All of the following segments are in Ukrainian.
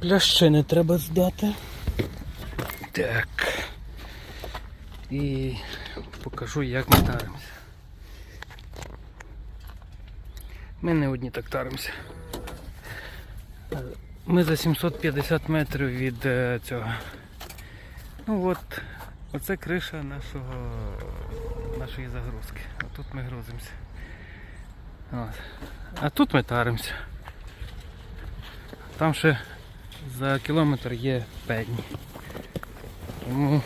Плящини треба здати. Так. І покажу, як ми таримося. Ми не одні так таримося. Ми за 750 метрів від е, цього. Ну от, оце криша нашого, нашої загрузки. Отут ми грузимося. От. А тут ми таримося. Там ще за кілометр є педні. Тому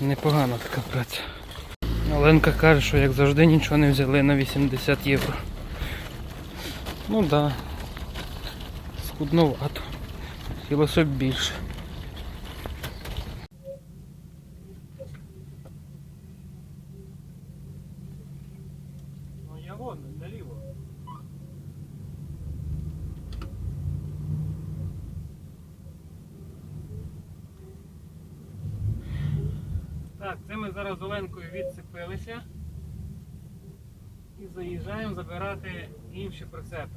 непогана така праця. Оленка каже, що як завжди нічого не взяли на 80 євро. Ну так. Да. Скудновато. Хотілося б більше. Ну я вон, наліво. Так, це ми зараз з Оленкою відцепилися і заїжджаємо забирати інші прицепи.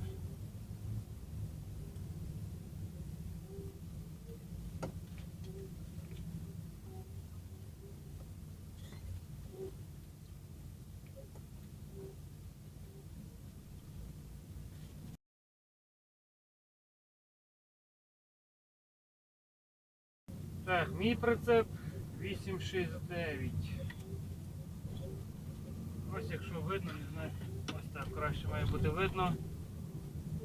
Так, мій прицеп 869. Ось якщо видно, не знаю, так краще має бути видно.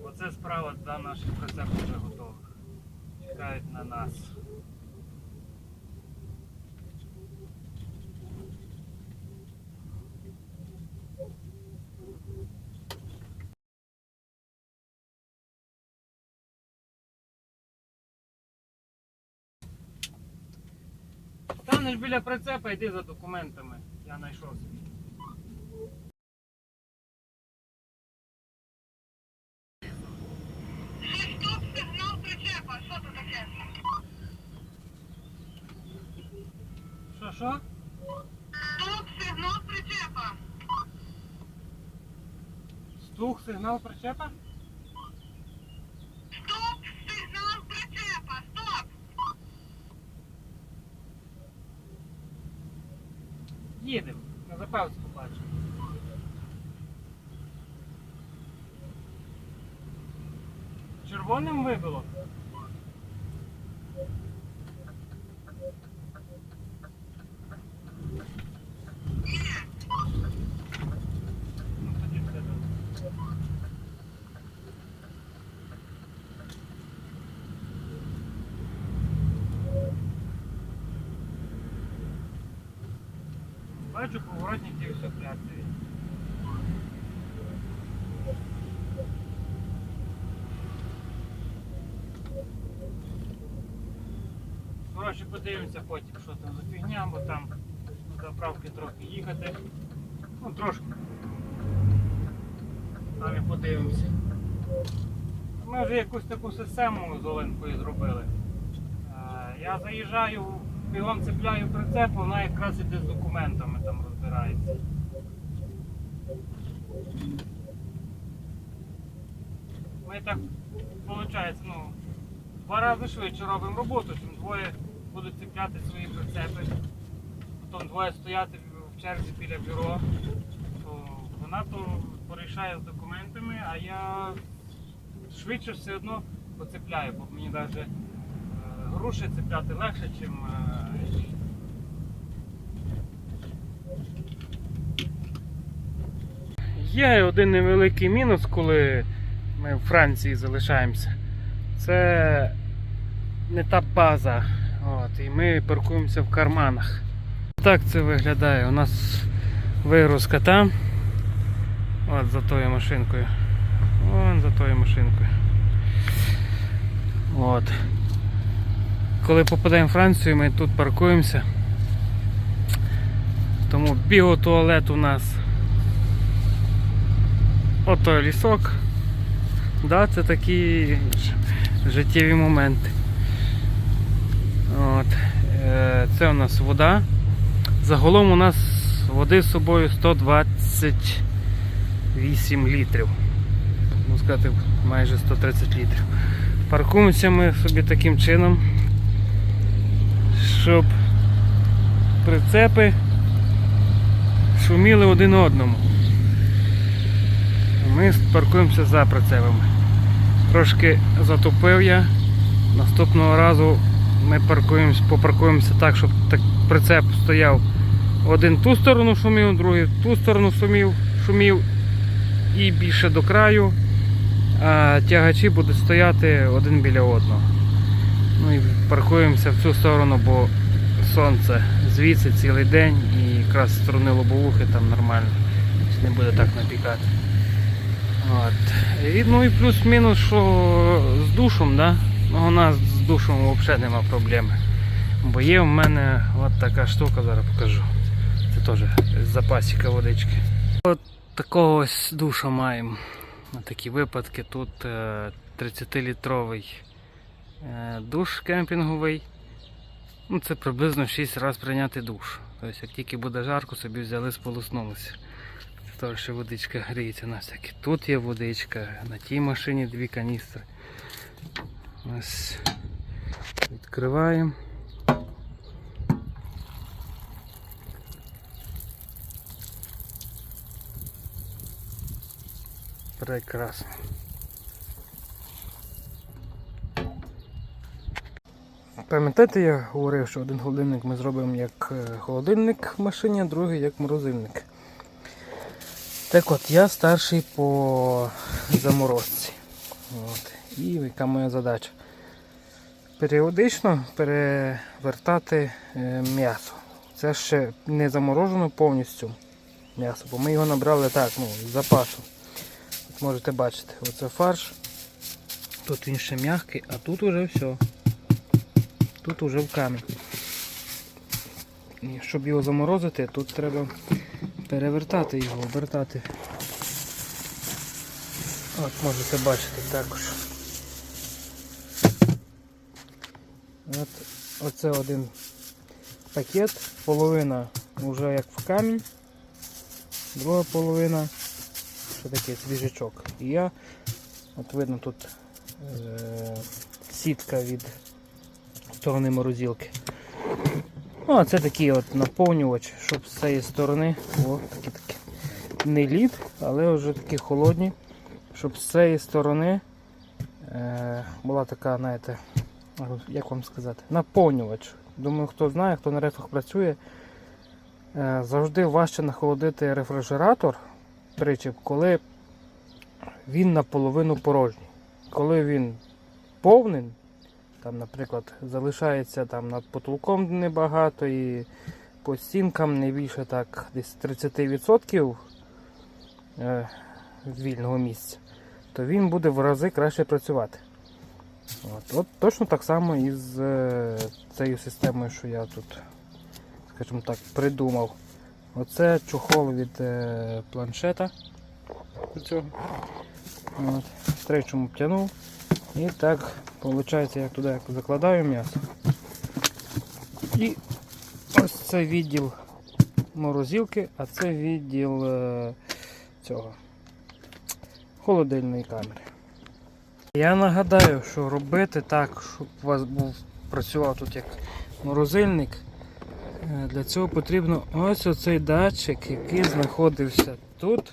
Оце справа два наших прицепи вже готових. Чекають на нас. Станеш біля прицепа, йди за документами. Я знайшов собі. Стоп, сигнал причепа. Що це таке? Що, що? Стоп, сигнал причепа. Стух, сигнал причепа? Стоп, сигнал причепа. Стоп. Їдемо. На заправці побачимо. Червоним вибило? Ну, тоді все добре. Бачу, поворотники і все працює. Коротше, подивимося потім, що там за фігня, бо там до заправки трохи їхати. Ну, трошки. Там подивимося. Ми вже якусь таку систему з Оленкою зробили. Е, Я заїжджаю, бігом цепляю прицеп, вона якраз іде з документами там розбирається. Ми так, виходить, ну, два рази швидше робимо роботу, чим двоє будуть цепляти свої прицепи, потім двоє стояти в черзі біля бюро, то вона то порішає з документами, а я швидше все одно поцепляю, бо мені навіть груші цепляти легше, ніж Є один невеликий мінус, коли ми в Франції залишаємося. Це не та база. От, і ми паркуємося в карманах. Так це виглядає. У нас вигрузка там. От за тою машинкою. Вон за тою машинкою. От. Коли попадаємо в Францію, ми тут паркуємося. Тому біотуалет у нас. Ото лісок. Да, це такі життєві моменти. От. Е, Це у нас вода. Загалом у нас води з собою 128 літрів. Можна сказати, майже 130 літрів. Паркуємося ми собі таким чином, щоб прицепи шуміли один одному. Ми паркуємося за прицепами. Трошки затопив я. Наступного разу ми паркуємося, попаркуємося так, щоб так прицеп стояв один ту сторону шумів, другий ту сторону шумів, шумів і більше до краю. А тягачі будуть стояти один біля одного. Ну і паркуємося в цю сторону, бо сонце звідси цілий день і якраз сторони лобовухи там нормально. Не буде так напікати. От. І, ну і плюс-мінус, що з душом, да? Ну, у нас з душом взагалі нема проблеми. Бо є в мене от така штука, зараз покажу. Це теж з запасіка водички. От такого ось душа маємо. На такі випадки тут е, 30-літровий е, душ кемпінговий. Ну, це приблизно 6 разів прийняти душ. Тобто, як тільки буде жарко, собі взяли, сполоснулися. Тож ще водичка гріється на всякі. Тут є водичка, на тій машині дві каністри. Ось відкриваємо. Прекрасно. Пам'ятаєте, я говорив, що один холодильник ми зробимо як е, холодильник в машині, а другий як морозильник. Так от, я старший по заморозці. От. І яка моя задача? Періодично перевертати е, м'ясо. Це ще не заморожено повністю м'ясо, бо ми його набрали так, ну, з запасу. От можете бачити, оце фарш. Тут він ще м'який, а тут уже все. Тут уже в камінь. І щоб його заморозити, тут треба перевертати його, обертати. От можете бачити також. От, оце один пакет, половина вже як в камінь, друга половина що таке свіжачок. І я, от видно тут е- сітка від сторони морозилки. Ну, а це такий от наповнювач, щоб з цієї сторони, о, такі такі. Не лід, але вже такі холодні, щоб з цієї сторони е, була така, знаєте, як вам сказати, наповнювач. Думаю, хто знає, хто на рефах працює, е, завжди важче нахолодити рефрижератор причіп, коли він наполовину порожній. Коли він повний, там, наприклад, залишається там над потолком небагато і по стінкам не більше так десь 30% е, вільного місця, то він буде в рази краще працювати. От, от точно так само і з е, цією системою, що я тут, скажімо так, придумав. Оце чохол від е, планшета. Цього. От, стрейчом обтягнув. І так, виходить, я туди закладаю м'ясо. І ось це відділ морозилки, а це відділ е, цього холодильної камери. Я нагадаю, що робити так, щоб у вас був працював тут як морозильник. е, Для цього потрібно ось оцей датчик, який знаходився тут,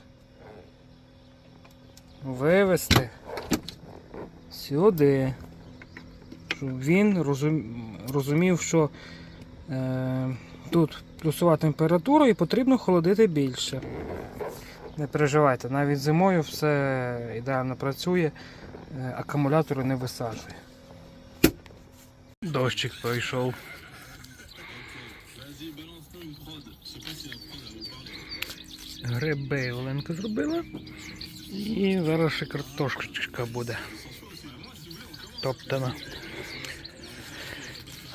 вивести сюди, щоб він розумів, що е, тут плюсова температура і потрібно холодити більше. Не переживайте, навіть зимою все ідеально працює, акумулятори не висаджує. Дощик пройшов. Гриби Оленка зробила. І зараз ще картошечка буде. Топтана.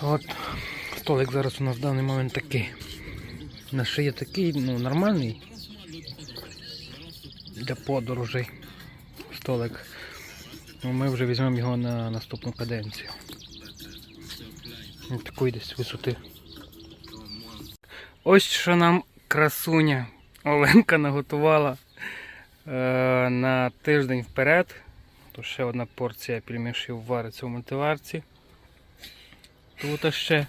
От столик зараз у нас в даний момент такий. На шиї такий, ну, нормальний. Для подорожей. Столик. Ну, Ми вже візьмемо його на наступну каденцію. Ось Такої десь висоти. Ось що нам красуня Оленка наготувала е, на тиждень вперед. То ще одна порція пельмешів вариться в мультиварці. Тут ще.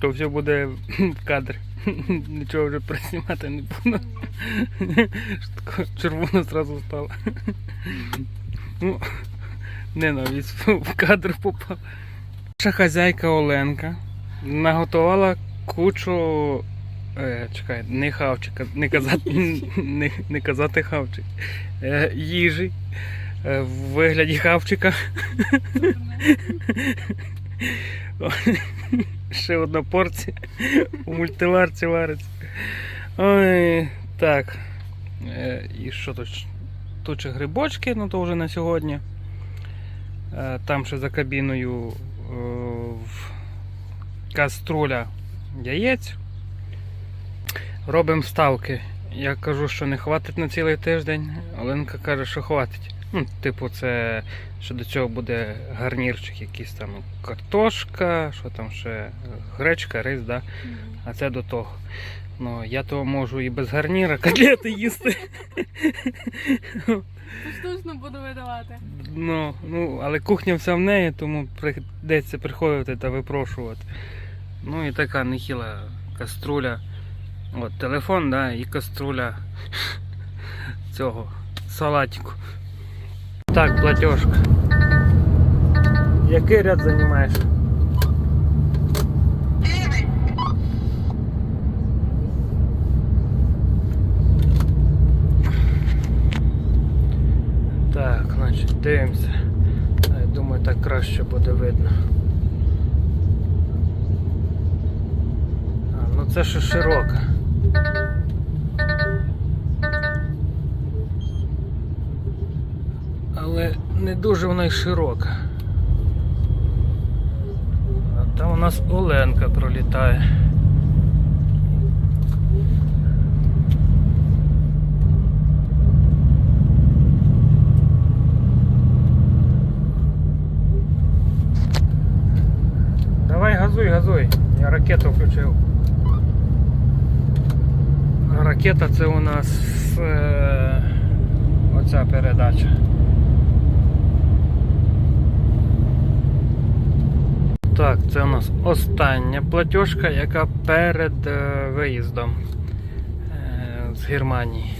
То все буде в кадрі. Нічого вже приснімати не буду. Червоно зразу стало. Ну, ненависть в кадр попав. Наша хазяйка Оленка наготувала кучу. Е, чекай, не хавчика, не казати, не, не казати хавчик. Е, їжі е, в вигляді хавчика. Ще одна порція у мультиварці вариться. Ой, так. Е, і що тут? Тут ще грибочки, ну то вже на сьогодні. Е, Там ще за кабіною е, в каструля яєць. Робимо ставки. Я кажу, що не хватить на цілий тиждень. Оленка каже, що хватить. Ну, типу, це що до цього буде гарнірчик, якийсь там картошка, що там ще гречка, рис, да? а це до того. Ну, я то можу і без гарніра котлети їсти. Поштучно буду видавати. Ну, ну, але кухня вся в неї, тому прийдеться приходити та випрошувати. Ну і така нехіла каструля. От телефон, да, і каструля цього салатику. Так, платежка. Який ряд займаєш? Так, значить, дивимося. Я думаю, так краще буде видно. А, ну це ще широка. Але не дуже вона й широка. А там у нас Оленка пролітає. Давай газуй, газуй. Я ракету включив. Ракета це у нас е, оця передача. Так, це у нас остання платіжка, яка перед е, виїздом е, з Германії.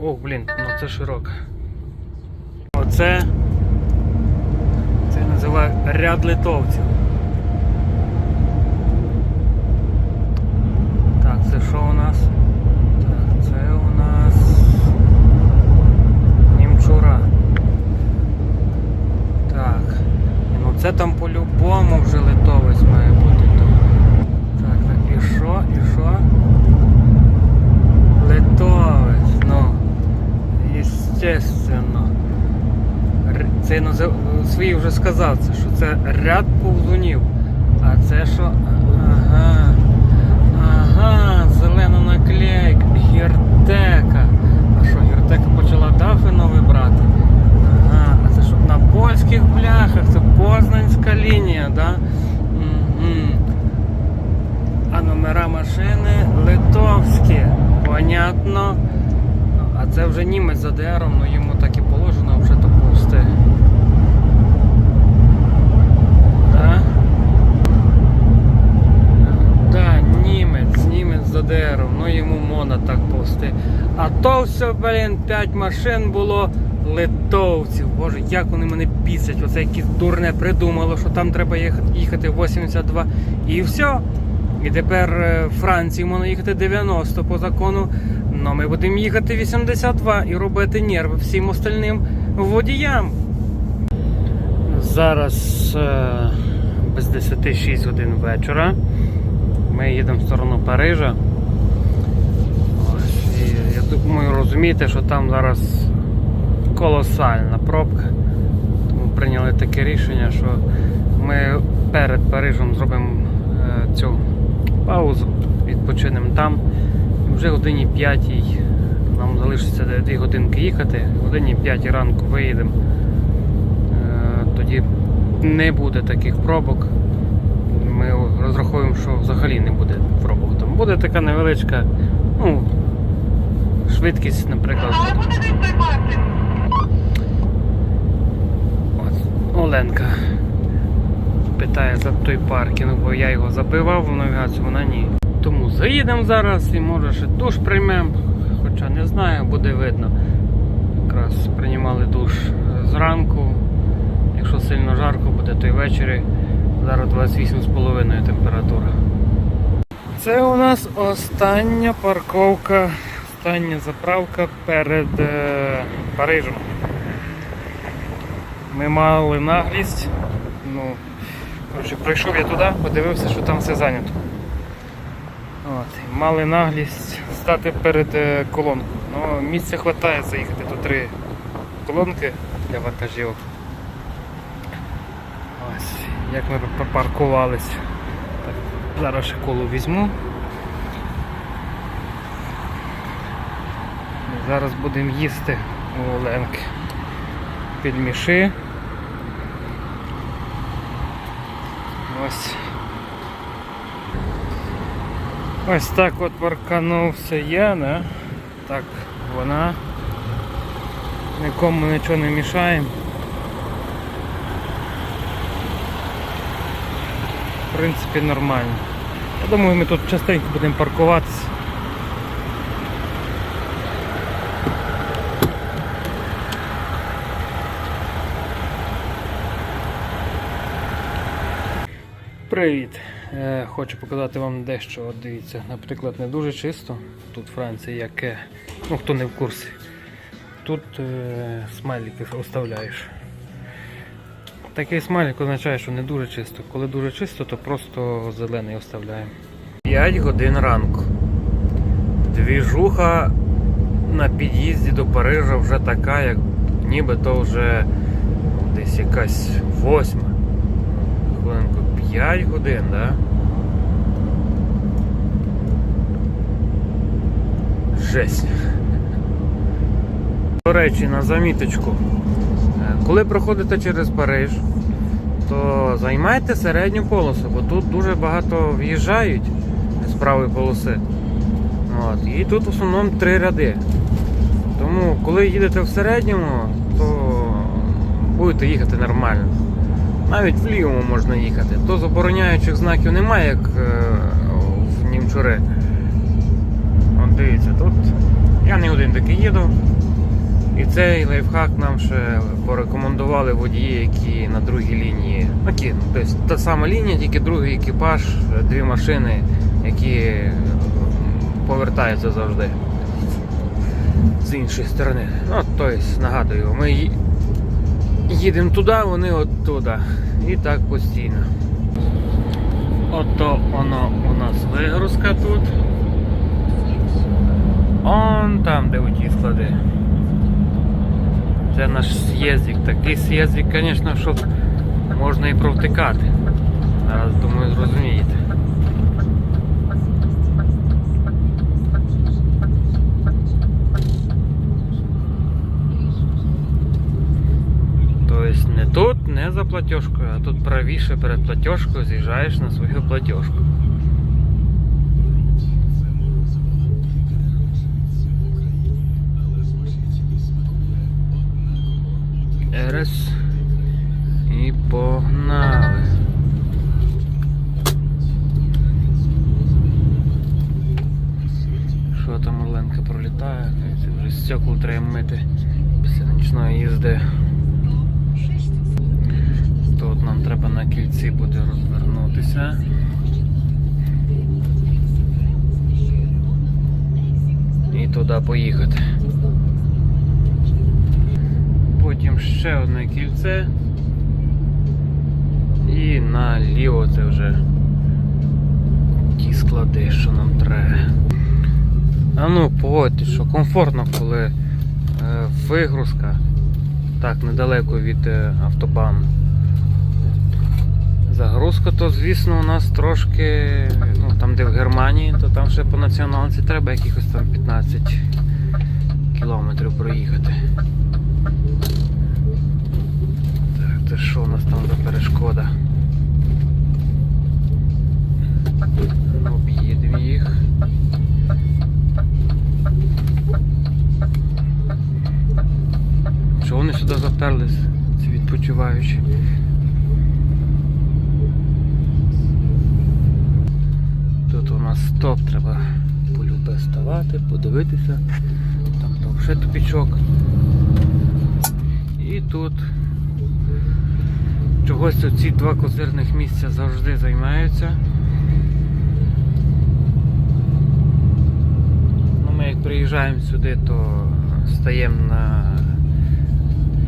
Ох, блін, ну це широка. Оце це я називаю ряд литовців. Так, це що у нас? Так, це у нас Німчура. Так. Ні, Ну це там по-любому вже литовець має бути тут. Так, так, і що, і що? Литовець, ну. Естественно. Це свій вже сказав, що це ряд повзунів. А це що? Ага. Ага, зелена наклейка, гіртека. А що, гіртека почала дафи нові брати? Ага, а це що на польських бляхах, це Познанська лінія, да? А номера машини литовські. Понятно. А це вже німець за ДРом, ну йому так і положено вже то пусти. Да? Да, німець, німець за ДРом, ну йому мона так пусти. А то все, блін, 5 машин було литовців. Боже, як вони мене бісять. Оце якесь дурне придумало, що там треба їхати, їхати 82 і все. І тепер е, Франції можна їхати 90 по закону. Ну ми будемо їхати 82 і робити нерви всім остальним водіям. Зараз е, без 10 6 годин вечора. Ми їдемо в сторону Парижа. Ось, і я думаю, розумієте, що там зараз колосальна пробка. Тому прийняли таке рішення, що ми перед Парижем зробимо е, цю паузу, відпочинемо там. Вже годині 5 нам залишиться 2 годинки їхати, годині 5 ранку виїдемо. Е, Тоді не буде таких пробок. Ми розраховуємо, що взагалі не буде пробок. Там буде така невеличка Ну, швидкість, наприклад. Але буде десь той паркінг. От, Оленка питає за той паркінг, бо я його забивав в навігацію, вона ні. Тому заїдемо зараз і може ще душ приймемо, хоча не знаю, буде видно. Якраз приймали душ зранку. Якщо сильно жарко буде, то й ввечері. Зараз 28,5 температура. Це у нас остання парковка, остання заправка перед е, Парижем. Ми мали наглість. Ну, коротше, прийшов я туди, подивився, що там все зайнято. От, мали наглість стати перед е, колонкою. Ну, місця вистачає заїхати. Тут три колонки для вантажівок. Ось, як ми припаркувались. Так, зараз ще коло візьму. Зараз будемо їсти у Оленки. Підміши. Ось. Ось так от парканувся я, да? Так вона. Нікому нічого не мішаємо. В принципі, нормально. Я думаю, ми тут частенько будемо паркуватися. Привіт! Е, Хочу показати вам дещо. От дивіться, наприклад, не дуже чисто. Тут Франція яке. Ну хто не в курсі. Тут е, смайлики оставляєш. Такий смайлик означає, що не дуже чисто. Коли дуже чисто, то просто зелений оставляємо. 5 годин ранку. Двіжуха на під'їзді до Парижа вже така, як ніби то вже десь якась восьма. Хвилинку 5 годин, да? Жесть. До речі, на заміточку. Е, Коли проходите через Париж, то займайте середню полосу, бо тут дуже багато в'їжджають з правої полоси. От. І тут в основному три ряди. Тому коли їдете в середньому, то будете їхати нормально. Навіть в лівому можна їхати. То забороняючих знаків немає, як е, в Німчури. От дивіться, тут я не один такий їду. І цей лайфхак нам ще порекомендували водії, які на другій лінії. Такі, ну, тобто та сама лінія, тільки другий екіпаж, дві машини, які е, повертаються завжди з іншої сторони. Ну, тобто, нагадую, ми їдемо туди, вони от туди. І так постійно. Ото воно у нас вигрузка тут. Он там, де оті склади. Це наш з'їздик. Такий з'їздик, звісно, що можна і провтикати. Зараз думаю, зрозумієте. Тобто не тут, не за платіжкою, а тут правіше перед платіжкою з'їжджаєш на свою платіжку. Раз. І погнали. Що там Оленка пролітає? Вже стекло треба мити після нічної їзди. Тут нам треба на кільці буде розвернутися. І туди поїхати. Потім ще одне кільце. І наліво це вже ті склади, що нам треба. А ну, погодьте, що комфортно, коли е, вигрузка так недалеко від е, автобану. Загрузка, то звісно у нас трошки, ну там де в Германії, то там ще по націоналці треба якихось там 15 кілометрів проїхати. Так, то що у нас там за перешкода? Подивитися. Там ще тупічок. І тут чогось ці два козирних місця завжди займаються. Ну, ми як приїжджаємо сюди, то стаємо на,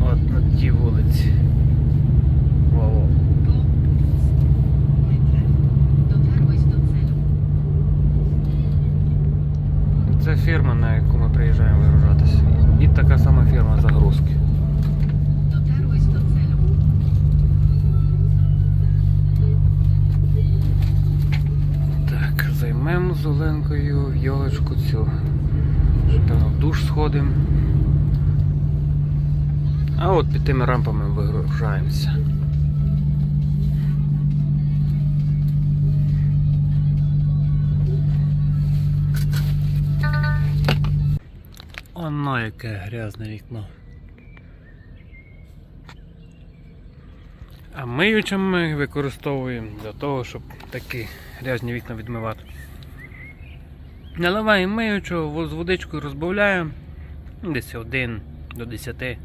от, на тій вулиці. Під тими рампами вигружаємося. Оно яке грязне вікно. А миючим ми використовуємо для того, щоб такі грязні вікна відмивати. Наливаємо миючого, з водичкою розбавляємо. Десь 1 до 10,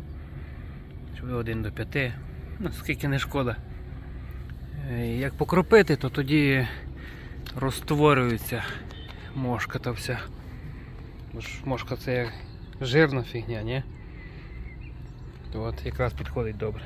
щоб 1 до 5. наскільки не шкода. Е, Як покропити, то тоді розтворюється мошка та вся. Мошка це як жирна фігня, ні? То от якраз підходить добре.